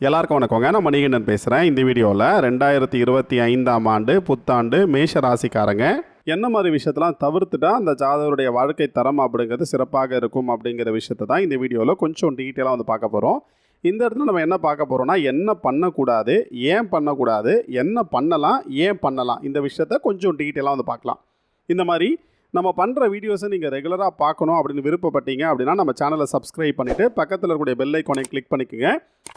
எல்லாருக்கும் வணக்கங்க. நான் மணிகண்டன் பேசுகிறேன் இந்த வீடியோவில் ரெண்டாயிரத்தி இருபத்தி ஐந்தாம் ஆண்டு புத்தாண்டு மேஷ ராசிக்காரங்க என்ன மாதிரி விஷயத்தெல்லாம் தவிர்த்துட்டா அந்த ஜாதகருடைய வாழ்க்கை தரம் அப்படிங்கிறது சிறப்பாக இருக்கும் அப்படிங்கிற விஷயத்தை தான் இந்த வீடியோவில் கொஞ்சம் டீட்டெயிலாக வந்து பார்க்க போகிறோம் இந்த இடத்துல நம்ம என்ன பார்க்க போகிறோம்னா என்ன பண்ணக்கூடாது ஏன் பண்ணக்கூடாது என்ன பண்ணலாம் ஏன் பண்ணலாம் இந்த விஷயத்த கொஞ்சம் டீட்டெயிலாக வந்து பார்க்கலாம். இந்த மாதிரி நம்ம பண்ணுற வீடியோஸை நீங்கள் ரெகுலராக பார்க்கணும் அப்படின்னு விருப்பப்பட்டீங்க அப்படின்னா நம்ம சேனலை சப்ஸ்கிரைப் பண்ணிவிட்டு பக்கத்தில் இருக்கக்கூடிய பெல் ஐக்கானை கிளிக் பண்ணிக்கோங்க.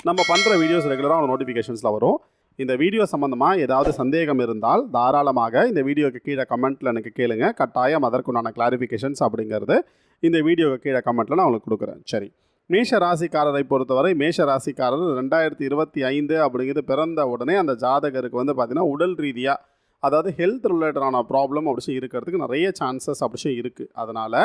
நம்ம பண்ணுற வீடியோஸ் ரெகுலராக நோட்டிஃபிகேஷன்ஸில் வரும். இந்த வீடியோ சம்மந்தமாக ஏதாவது சந்தேகம் இருந்தால் தாராளமாக இந்த வீடியோக்கு கீழே கமெண்ட்டில் எனக்கு கேளுங்க. கட்டாயம் அதற்குண்டான கிளாரிஃபிகேஷன்ஸ் அப்படிங்கிறது இந்த வீடியோக்கு கீழே கமெண்ட்டில் நான் உங்களுக்கு கொடுக்குறேன். சரி. மேஷ ராசிக்காரரை பொறுத்தவரை மேஷ ராசிக்காரர் ரெண்டாயிரத்தி இருபத்தி ஐந்து அப்படிங்கிறது பிறந்த உடனே அந்த ஜாதகருக்கு வந்து பார்த்திங்கன்னா உடல் ரீதியாக அதாவது ஹெல்த் ரிலேட்டடான ப்ராப்ளம் அப்படி இருக்கிறதுக்கு நிறைய சான்சஸ் அப்படிச்சும் இருக்குது அதனால்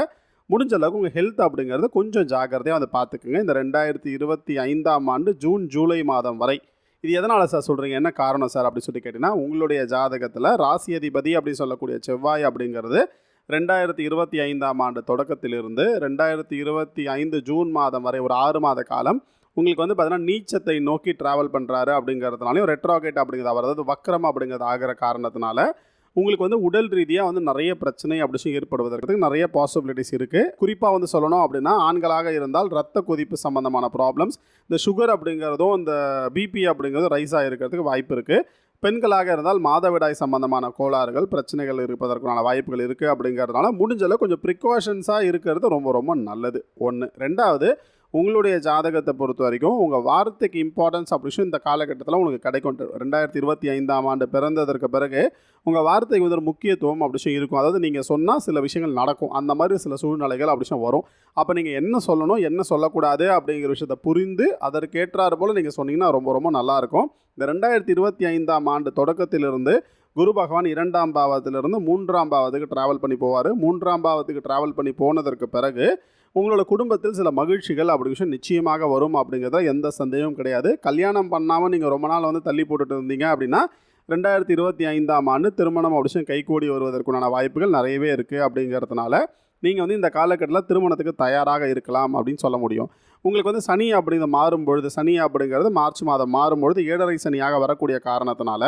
முடிஞ்ச அளவுக்கு உங்கள் ஹெல்த் அப்படிங்கிறது கொஞ்சம் ஜாக்கிரதையாக வந்து பார்த்துக்குங்க. இந்த ரெண்டாயிரத்தி இருபத்தி ஐந்தாம் ஆண்டு ஜூன் ஜூலை மாதம் வரை. இது எதனால் சார் சொல்கிறீங்க என்ன காரணம் சார் அப்படி சொல்லி கேட்டிங்கன்னா உங்களுடைய ஜாதகத்தில் ராசி அதிபதி அப்படின்னு சொல்லக்கூடிய செவ்வாய் அப்படிங்கிறது ரெண்டாயிரத்தி இருபத்தி ஐந்தாம் ஆண்டு தொடக்கத்திலிருந்து ரெண்டாயிரத்தி இருபத்தி ஐந்து ஜூன் மாதம் வரை ஒரு ஆறு மாத காலம் உங்களுக்கு வந்து பார்த்தீங்கன்னா நீச்சத்தை நோக்கி ட்ராவல் பண்ணுறாரு அப்படிங்கிறதுனாலையும் ரெட்ராகேட் அப்படிங்கிறது அவர். அதாவது வக்கரம் அப்படிங்கிறது ஆகிற காரணத்தினால உங்களுக்கு வந்து உடல் ரீதியாக வந்து நிறைய பிரச்சனை அப்படி ஏற்படுவதற்கு நிறைய பாசிபிலிட்டிஸ் இருக்குது குறிப்பாக வந்து சொல்லணும் அப்படின்னா ஆண்களாக இருந்தால் ரத்த கொதிப்பு சம்மந்தமான ப்ராப்ளம்ஸ் இந்த சுகர் அப்படிங்கிறதும் இந்த பிபி அப்படிங்கிறதும் ரைஸ் ஆகிருக்கிறதுக்கு வாய்ப்பு இருக்குது பெண்களாக இருந்தால் மாதவிடாய் சம்பந்தமான கோளாறுகள் பிரச்சனைகள் இருப்பதற்கான வாய்ப்புகள் இருக்குது அப்படிங்கிறதுனால முடிஞ்சளவு கொஞ்சம் ப்ரிகாஷன்ஸாக இருக்கிறது ரொம்ப ரொம்ப நல்லது. ஒன்று ரெண்டாவது உங்களுடைய ஜாதகத்தை பொறுத்த வரைக்கும் உங்கள் வார்த்தைக்கு இம்பார்ட்டன்ஸ் அப்படின்னு இந்த காலகட்டத்தில் உங்களுக்கு கிடைக்கும். ரெண்டாயிரத்தி இருபத்தி ஐந்தாம் ஆண்டு பிறந்ததற்கு பிறகு உங்கள் வார்த்தைக்கு வந்து ஒரு முக்கியத்துவம் அப்படி இருக்கும். அதாவது நீங்கள் சொன்னால் சில விஷயங்கள் நடக்கும். அந்த மாதிரி சில சூழ்நிலைகள் அப்படி வரும். அப்போ நீங்கள் என்ன சொல்லணும் என்ன சொல்லக்கூடாது அப்படிங்கிற விஷயத்தை புரிந்து அதற்கேற்றாறு போல் நீங்கள் சொன்னீங்கன்னா ரொம்ப ரொம்ப நல்லாயிருக்கும் இந்த ரெண்டாயிரத்தி இருபத்தி ஐந்தாம் ஆண்டு தொடக்கத்திலிருந்து குரு பகவான் இரண்டாம் பாவத்திலிருந்து மூன்றாம் பாவத்துக்கு ட்ராவல் பண்ணி போவார். மூன்றாம் பாவத்துக்கு ட்ராவல் பண்ணி போனதற்கு பிறகு உங்களோட குடும்பத்தில் சில மகிழ்ச்சிகள் அப்படி விஷயம் நிச்சயமாக வரும் அப்படிங்கிறத எந்த சந்தேகமும் கிடையாது. கல்யாணம் பண்ணாமல் நீங்கள் ரொம்ப நாள் வந்து தள்ளி போட்டுட்டு இருந்தீங்க அப்படின்னா ரெண்டாயிரத்தி இருபத்தி ஐந்தாம் ஆண்டு திருமணம் அப்படி விஷயம் கைகூடி வருவதற்குண்டான வாய்ப்புகள் நிறையவே இருக்குது அப்படிங்கிறதுனால நீங்கள் வந்து இந்த காலகட்டத்தில் திருமணத்துக்கு தயாராக இருக்கலாம் அப்படின்னு சொல்ல முடியும். உங்களுக்கு வந்து சனி அப்படிங்கிறது மாறும் பொழுது சனி அப்படிங்கிறது மார்ச் மாதம் மாறும்பொழுது ஏழரை சனியாக வரக்கூடிய காரணத்தினால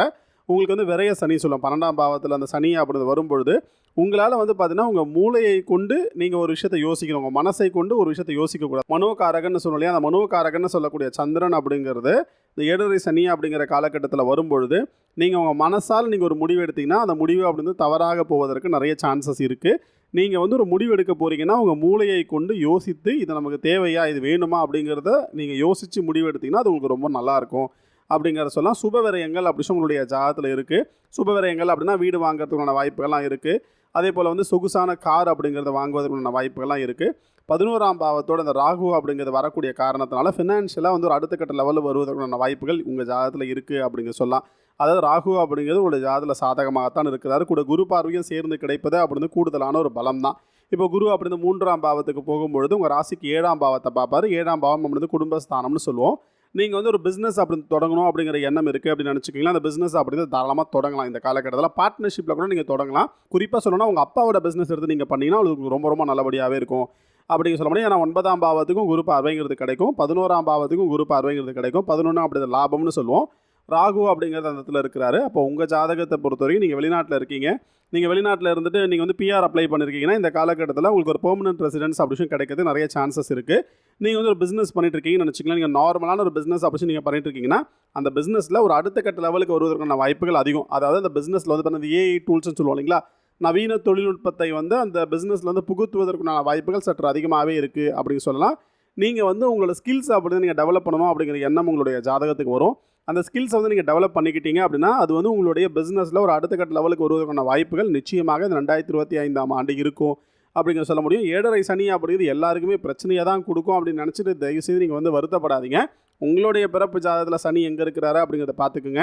உங்களுக்கு வந்து விரைய சனி சொல்லும். பன்னெண்டாம் பாவத்தில் அந்த சனி அப்படின்றது வரும்பொழுது உங்களால் வந்து பார்த்தீங்கன்னா உங்கள் மூளையை கொண்டு நீங்கள் ஒரு விஷயத்தை யோசிக்கணும். உங்கள் மனசை கொண்டு ஒரு விஷயத்தை யோசிக்கக்கூடாது. மனோகாரகன்னு சொல்லலையா இல்லையா அந்த மனோகாரகன்னு சொல்லக்கூடிய சந்திரன் அப்படிங்கிறது இந்த ஏழரை சனி அப்படிங்கிற காலகட்டத்தில் வரும்பொழுது நீங்கள் உங்கள் மனசால் நீங்கள் ஒரு முடிவு எடுத்தீங்கன்னா அந்த முடிவு அப்படின்றது தவறாக போவதற்கு நிறைய சான்சஸ் இருக்குது நீங்கள் வந்து ஒரு முடிவு எடுக்க போகிறீங்கன்னா உங்கள் மூளையை கொண்டு யோசித்து இது நமக்கு தேவையா இது வேணுமா அப்படிங்கிறத நீங்கள் யோசித்து முடிவு எடுத்தீங்கன்னா அது உங்களுக்கு ரொம்ப நல்லாயிருக்கும் அப்படிங்கிற சொல்லலாம். சுபவிரயங்கள் அப்படி உங்களுடைய ஜாதத்தில் இருக்குது சுபவிரயங்கள் அப்படின்னா வீடு வாங்குறதுக்கான வாய்ப்புகள்லாம் இருக்குது அதே போல் வந்து சொகுசான கார் அப்படிங்கிறத வாங்குவதற்கான வாய்ப்புகள்லாம் இருக்குது பதினோராம் பாவத்தோட இந்த ராகு அப்படிங்கிறது வரக்கூடிய காரணத்தினால ஃபினான்ஷியலாக வந்து ஒரு அடுத்த கட்ட லெவலில் வருவதற்கான வாய்ப்புகள் உங்கள் ஜாதகத்தில் இருக்குது அப்படிங்கிற சொல்லலாம். அதாவது ராகு அப்படிங்கிறது உங்களுடைய ஜாதத்தில் சாதகமாகத்தான் இருக்கிறாரு கூட குரு பார்வையும் சேர்ந்து கிடைப்பது அப்படின்னு கூடுதலான ஒரு பலம் தான் இப்போ குரு அப்படின்னு மூன்றாம் பாவத்துக்கு போகும்பொழுது உங்கள் ராசிக்கு ஏழாம் பாவத்தை பார்ப்பார். ஏழாம் பாவம் அப்படின்றது குடும்பஸ்தானம்னு சொல்லுவோம். நீங்கள் வந்து ஒரு பிஸ்னஸ் அப்படி தொடங்கணும் அப்படிங்கிற எண்ணம் இருக்குது அப்படின்னு நினச்சிக்கிங்களா? அந்த பிஸ்னஸ் அப்படிங்கிறது தாராளமாக தொடங்கலாம் இந்த காலகட்டத்தில். பார்ட்னர்ஷிப்பில் கூட நீங்கள் தொடங்கலாம். குறிப்பாக சொல்லணும்னா உங்கள் அப்பாவோட பிஸ்னஸ் எடுத்து நீங்கள் பண்ணிங்கன்னா உங்களுக்கு ரொம்ப ரொம்ப நல்லபடியாகவே இருக்கும். அப்படிங்க சொல்ல முடியும் ஏன்னா ஒன்பதாம் பாவத்துக்கும் குரு பார்வைங்கிறது கிடைக்கும். பதினோராம் பாவத்துக்கும் குரு பார்வைங்கிறது கிடைக்கும். பதினொன்று அப்படி லாபம்னு சொல்லுவோம். ராகு அப்படிங்கிறது அந்த இடத்துல இருக்கிறாரு. அப்போ உங்கள் ஜாதகத்தை பொறுத்த வரைக்கும் நீங்கள் வெளிநாட்டில் இருக்கீங்க. நீங்கள் வெளிநாட்டில் இருந்துட்டு நீங்கள் வந்து பிஆர் அப்ளை பண்ணியிருக்கீங்கன்னா இந்த காலகட்டத்தில் உங்களுக்கு ஒரு பெர்மனன்ட் ரெசிடென்ஸ் அப்படி கிடைக்கிறது நிறைய சான்சஸ் இருக்குது நீங்கள் வந்து ஒரு பிஸ்னஸ் பண்ணிட்டு இருக்கீங்கன்னு நினச்சிக்கலாம் நீங்கள் நார்மலான ஒரு பிஸ்னஸ் அப்படி நீங்கள் பண்ணிட்டு இருக்கீங்கன்னா அந்த பிஸ்னஸில் ஒரு அடுத்த கட்ட லெவலுக்கு வருவதற்கான வாய்ப்புகள் அதிகம். அதாவது அந்த பிஸ்னஸில் வந்து பண்ணது ஏஐ டூல்ஸ்னு சொல்லுவோம் இல்லைங்களா? நவீன தொழில்நுட்பத்தை வந்து அந்த பிஸ்னஸில் வந்து புகுத்துவதற்குண்டான வாய்ப்புகள் சற்று அதிகமாகவே இருக்குது அப்படின்னு சொல்லலாம். நீங்கள் வந்து உங்களோட ஸ்கில்ஸ் அப்படி நீங்கள் டெவலப் பண்ணணும் அப்படிங்கிற எண்ணம் உங்களுடைய ஜாதகத்துக்கு வரும். அந்த ஸ்கில்ஸை வந்து நீங்கள் டெவலப் பண்ணிக்கிட்டீங்க அப்படின்னா அது வந்து உங்களுடைய பிஸ்னஸில் ஒரு அடுத்த கட்ட லெவலுக்கு வருவதற்கான வாய்ப்புகள் நிச்சயமாக இந்த ரெண்டாயிரத்தி இருபத்தி ஐந்தாம் ஆண்டு இருக்கும் அப்படிங்கிற சொல்ல முடியும். ஏழரை சனி அப்படிங்கிறது எல்லாருக்குமே பிரச்சனையாக தான் கொடுக்கும் அப்படின்னு நினச்சிட்டு தயவுசெய்து நீங்கள் வந்து வருத்தப்படாதீங்க. உங்களுடைய பிறப்பு ஜாதகத்தில் சனி எங்கே இருக்கிறாரு அப்படிங்கிறத பார்த்துக்குங்க.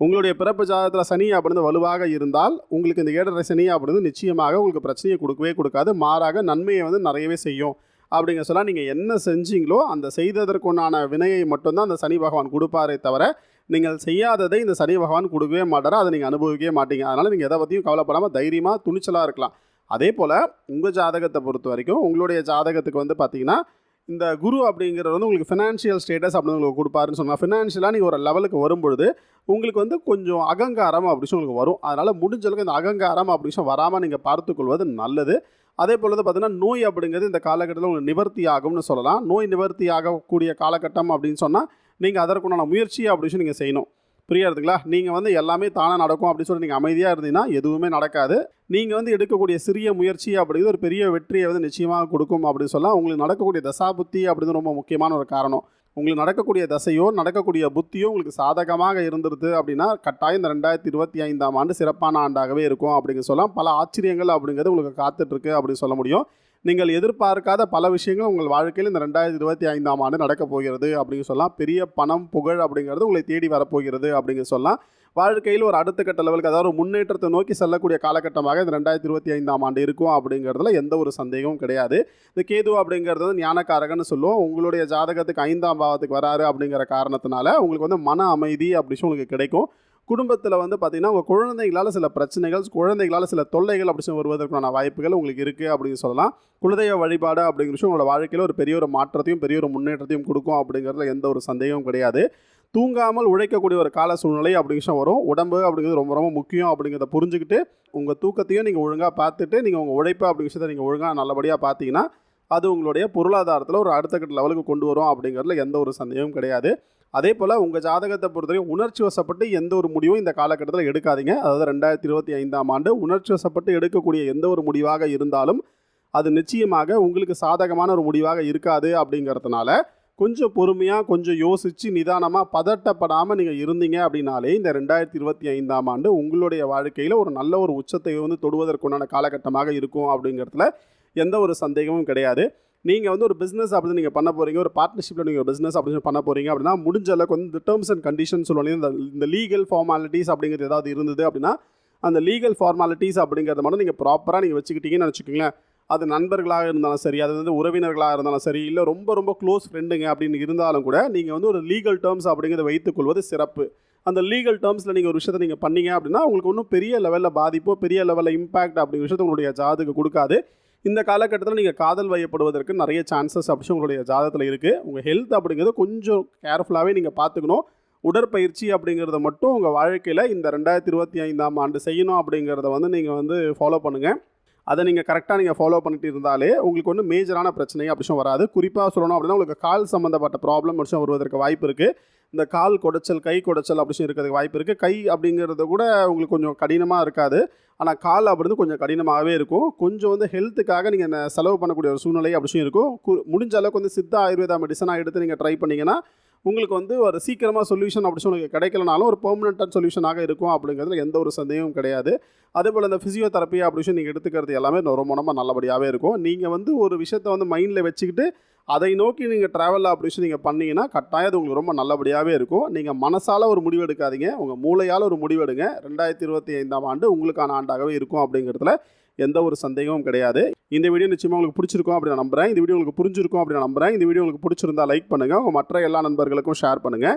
உங்களுடைய பிறப்பு ஜாதகத்தில் சனி அப்படின்னு வலுவாக இருந்தால் உங்களுக்கு இந்த ஏழரை சனி அப்படின்றது நிச்சயமாக உங்களுக்கு பிரச்சனையை கொடுக்கவே கொடுக்காது. மாறாக நன்மையை வந்து நிறையவே செய்யும். அப்படிங்க சொல்ல நீங்கள் என்ன செஞ்சீங்களோ அந்த செய்ததற்குண்டான வினையை மட்டும்தான் அந்த சனி பகவான் கொடுப்பாரே தவிர நீங்கள் செய்யாததை இந்த சனி பகவான் கொடுக்கவே மாட்டாரோ? அதை நீங்கள் அனுபவிக்கவே மாட்டீங்க. அதனால் நீங்கள் எதை பற்றியும் கவலைப்படாமல் தைரியமாக துணிச்சலாக இருக்கலாம். அதே போல் உங்கள் ஜாதகத்தை பொறுத்த வரைக்கும் உங்களுடைய ஜாதகத்துக்கு வந்து பார்த்தீங்கன்னா இந்த குரு அப்படிங்கிறது வந்து உங்களுக்கு ஃபினான்ஷியல் ஸ்டேட்டஸ் அப்படின்னு உங்களுக்கு கொடுப்பாருன்னு சொன்னால் ஃபினான்ஷியலாக நீங்கள் ஒரு லெவலுக்கு வரும்பொழுது உங்களுக்கு வந்து கொஞ்சம் அகங்காரம் அப்படின்னு சொல்லி உங்களுக்கு வரும். அதனால் முடிஞ்ச அளவுக்கு இந்த அகங்காரம் அப்படின்னு வராமல் நீங்கள் பார்த்துக்கொள்வது நல்லது. அதே போல் வந்து பார்த்தீங்கன்னா நோய் அப்படிங்கிறது இந்த காலகட்டத்தில் உங்களுக்கு நிவர்த்தி ஆகும்னு சொல்லலாம். நோய் நிவர்த்தி ஆகக்கூடிய காலகட்டம் அப்படின்னு சொன்னால் நீங்கள் அதற்குண்டான முயற்சி அப்படின்னு சொல்லி நீங்கள் செய்யணும். புரியாதுங்களா நீங்கள் வந்து எல்லாமே தானாக நடக்கும் அப்படின்னு சொல்லி நீங்கள் அமைதியாக இருந்தீங்கன்னா எதுவுமே நடக்காது. நீங்கள் வந்து எடுக்கக்கூடிய சிறிய முயற்சி அப்படிங்கிறது ஒரு பெரிய வெற்றியை வந்து நிச்சயமாக கொடுக்கும் அப்படின்னு சொல்லலாம். உங்களுக்கு நடக்கக்கூடிய தசாபுத்தி அப்படிங்கிறது ரொம்ப முக்கியமான ஒரு காரணம். உங்களுக்கு நடக்கக்கூடிய தசையோ நடக்கக்கூடிய புத்தியோ உங்களுக்கு சாதகமாக இருந்துருது அப்படின்னா கட்டாயம் இந்த ரெண்டாயிரத்தி இருபத்தி ஐந்தாம் ஆண்டு சிறப்பான ஆண்டாகவே இருக்கும் அப்படிங்க சொல்லலாம். பல ஆச்சரியங்கள் அப்படிங்கிறது உங்களுக்கு காத்துட்ருக்கு அப்படின்னு சொல்ல முடியும். நீங்கள் எதிர்பார்க்காத பல விஷயங்கள் உங்கள் வாழ்க்கையில் இந்த ரெண்டாயிரத்தி இருபத்தி ஐந்தாம் ஆண்டு நடக்கப் போகிறது அப்படின்னு சொல்லலாம். பெரிய பணம் புகழ் அப்படிங்கிறது உங்களை தேடி வரப்போகிறது அப்படிங்க சொல்லலாம். வாழ்க்கையில் ஒரு அடுத்த கட்ட லெவலுக்கு அதாவது ஒரு முன்னேற்றத்தை நோக்கி செல்லக்கூடிய காலகட்டமாக இந்த ரெண்டாயிரத்தி இருபத்தி ஐந்தாம் ஆண்டு இருக்கும் அப்படிங்கிறதுல எந்த ஒரு சந்தேகமும் கிடையாது. இந்த கேது அப்படிங்கிறது வந்து ஞானக்காரகன்னு சொல்லுவோம். உங்களுடைய ஜாதகத்துக்கு ஐந்தாம் பாவத்துக்கு வராரு அப்படிங்கிற காரணத்தினால உங்களுக்கு வந்து மன அமைதி அப்படி உங்களுக்கு கிடைக்கும். குடும்பத்தில் வந்து பார்த்திங்கன்னா உங்கள் குழந்தைகளால் சில பிரச்சனைகள் குழந்தைகளால் சில தொல்லைகள் அப்படி வருவதற்கான வாய்ப்புகள் உங்களுக்கு இருக்குது அப்படின்னு சொல்லலாம். குலதெய்வ வழிபாடு அப்படிங்கிற விஷயம் உங்களோட வாழ்க்கையில் ஒரு பெரிய ஒரு மாற்றத்தையும் பெரிய ஒரு முன்னேற்றத்தையும் கொடுக்கும் அப்படிங்கிறதுல எந்த ஒரு சந்தேகமும் கிடையாது. தூங்காமல் உழைக்கக்கூடிய ஒரு கால சூழ்நிலை அப்படிங்கிற வரும். உடம்பு அப்படிங்கிறது ரொம்ப ரொம்ப முக்கியம் அப்படிங்கிறத புரிஞ்சுக்கிட்டு உங்கள் தூக்கத்தையும் நீங்கள் ஒழுங்காக பார்த்துட்டு நீங்கள் உங்கள் உழைப்பு அப்படிங்கிற விஷயத்தை நீங்கள் ஒழுங்காக நல்லபடியாக பார்த்தீங்கன்னா அது உங்களுடைய பொருளாதாரத்தில் ஒரு அடுத்த கட்ட லெவலுக்கு கொண்டு வரும் அப்படிங்கிறதுல எந்த ஒரு சந்தேகமும் கிடையாது. அதே போல் உங்கள் ஜாதகத்தை பொறுத்தவரைக்கும் உணர்ச்சி வசப்பட்டு எந்த ஒரு முடிவும் இந்த காலகட்டத்தில் எடுக்காதீங்க. அதாவது ரெண்டாயிரத்தி இருபத்தி ஐந்தாம் ஆண்டு உணர்ச்சி வசப்பட்டு எடுக்கக்கூடிய எந்த ஒரு முடிவாக இருந்தாலும் அது நிச்சயமாக உங்களுக்கு சாதகமான ஒரு முடிவாக இருக்காது அப்படிங்கிறதுனால கொஞ்சம் பொறுமையாக கொஞ்சம் யோசித்து நிதானமாக பதட்டப்படாமல் நீங்கள் இருந்தீங்க அப்படின்னாலே இந்த ரெண்டாயிரத்தி இருபத்தி ஐந்தாம் ஆண்டு உங்களுடைய வாழ்க்கையில் ஒரு நல்ல ஒரு உச்சத்தை வந்து தொடுவதற்குண்டான காலகட்டமாக இருக்கும் அப்படிங்கிறதுல எந்த ஒரு சந்தேகமும் கிடையாது. நீங்கள் வந்து ஒரு பிஸ்னஸ் அப்படி நீங்கள் பண்ண போகிறீங்க ஒரு பார்ட்னர்ஷிப்பில் நீங்கள் ஒரு பிஸ்னஸ் அப்படி பண்ண போகிறீங்க அப்படின்னா முடிஞ்ச அளவுக்கு வந்து இந்த டேர்ம்ஸ் அண்ட் கண்டிஷன் சொல்லுவாங்க இந்த இந்த லீகல் ஃபார்மாலிட்டிஸ் அப்படிங்கிறது ஏதாவது இருந்தது அப்படின்னா அந்த லீகல் ஃபார்மாலிட்டிஸ் அப்படிங்கிறத மட்டும் நீங்கள் ப்ராப்பராக நீங்கள் வச்சுக்கிட்டீங்கன்னு வச்சுக்கோங்களேன் அது நண்பர்களாக இருந்தாலும் சரி அது வந்து உறவினர்களாக இருந்தாலும் சரி இல்லை ரொம்ப ரொம்ப க்ளோஸ் ஃப்ரெண்டுங்க அப்படின்னு இருந்தாலும் கூட நீங்கள் வந்து ஒரு லீகல் டேர்ம்ஸ் அப்படிங்கிறத வைத்துக்கொள்வது சிறப்பு. அந்த லீகல் டேர்ம்ஸில் நீங்கள் ஒரு விஷயத்தை நீங்கள் பண்ணீங்க அப்படின்னா உங்களுக்கு ஒன்றும் பெரிய லெவலில் பாதிப்போ பெரிய லெவலில் இம்பாக்ட் அப்படிங்கிற விஷயத்தை உங்களுடைய ஜாதுக்கு கொடுக்காது. இந்த காலகட்டத்தில் நீங்கள் காதல் வயப்படுவதற்கு நிறைய சான்சஸ் அப்படி உங்களுடைய ஜாதகத்தில் இருக்குது உங்கள் ஹெல்த் அப்படிங்கிறத கொஞ்சம் கேர்ஃபுல்லாகவே நீங்கள் பார்த்துக்கணும். உடற்பயிற்சி அப்படிங்கிறத மட்டும் உங்கள் வாழ்க்கையில் இந்த ரெண்டாயிரத்தி இருபத்தி ஐந்தாம் ஆண்டு செய்யணும் அப்படிங்கிறத வந்து நீங்கள் வந்து ஃபாலோ பண்ணுங்கள் அதை நீங்கள் கரெக்டாக நீங்கள் ஃபாலோ பண்ணிட்டு இருந்தாலே உங்களுக்கு ஒன்றும் மேஜரான பிரச்சனை அப்படிஷம் வராது. குறிப்பாக சொல்லணும் அப்படின்னா உங்களுக்கு கால் சம்மந்தப்பட்ட ப்ராப்ளம் விஷயம் வருவதற்கு வாய்ப்பு இருக்குது இந்த கால் குடைச்சல் கை குடைச்சல் அப்படி இருக்கிறதுக்கு வாய்ப்பு இருக்குது கை அப்படிங்கிறது கூட உங்களுக்கு கொஞ்சம் கடினமாக இருக்காது. ஆனால் கால் அப்படிருந்து கொஞ்சம் கடினமாகவே இருக்கும். கொஞ்சம் வந்து ஹெல்த்துக்காக நீங்கள் செலவு பண்ணக்கூடிய ஒரு சூழ்நிலை அப்படி இருக்கும். கு- முடிஞ்ச அளவுக்கு வந்து சித்த ஆயுர்வேதா மெடிசனாக எடுத்து நீங்கள் ட்ரை பண்ணிங்கன்னா உங்களுக்கு வந்து ஒரு சீக்கிரமாக சொல்யூஷன் அப்படி சொல்லி கிடைக்கலனாலும் ஒரு பெர்மனெண்ட்டான சொல்யூஷனாக இருக்கும் அப்படிங்கிறதுல எந்த ஒரு சந்தேகமும் கிடையாது. அதே போல் இந்த ஃபிசியோதெரப்பி அப்படி நீங்கள் எடுத்துக்கிறது எல்லாமே ரொம்ப ரொம்ப நல்லபடியாகவே இருக்கும். நீங்கள் வந்து ஒரு விஷயத்தை வந்து மைண்டில் வச்சுக்கிட்டு அதை நோக்கி நீங்கள் ட்ராவல் அப்படின்னு நீங்கள் பண்ணீங்கன்னா கட்டாயம் அது உங்களுக்கு ரொம்ப நல்லபடியாகவே இருக்கும். நீங்கள் மனசால் ஒரு முடிவு எடுக்காதீங்க. உங்கள் மூளையால் ஒரு முடிவு எடுங்க. ரெண்டாயிரத்தி இருபத்தி ஐந்தாம் ஆண்டு உங்களுக்கான ஆண்டாகவே இருக்கும் அப்படிங்கிறதுல எந்த ஒரு சந்தேகமும் கிடையாது. இந்த வீடியோ நிச்சயமாக உங்களுக்கு பிடிச்சிருக்கும் அப்படின்னு நான் நம்புறேன். இந்த வீடியோ உங்களுக்கு புரிஞ்சிருக்கும் அப்படி நான் இந்த வீடியோ உங்களுக்கு பிடிச்சிருந்தா லைக் பண்ணுங்கள் உங்கள் மற்ற எல்லா நண்பர்களுக்கும் ஷேர் பண்ணுங்கள்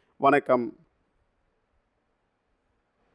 வணக்கம்